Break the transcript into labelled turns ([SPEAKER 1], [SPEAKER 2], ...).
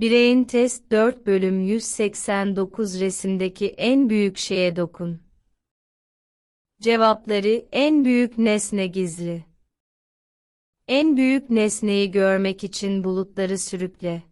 [SPEAKER 1] Bireyin test 4 bölüm 189 resimdeki en büyük şeye dokun. Cevapları en büyük nesne gizli. En büyük nesneyi görmek için bulutları sürükle.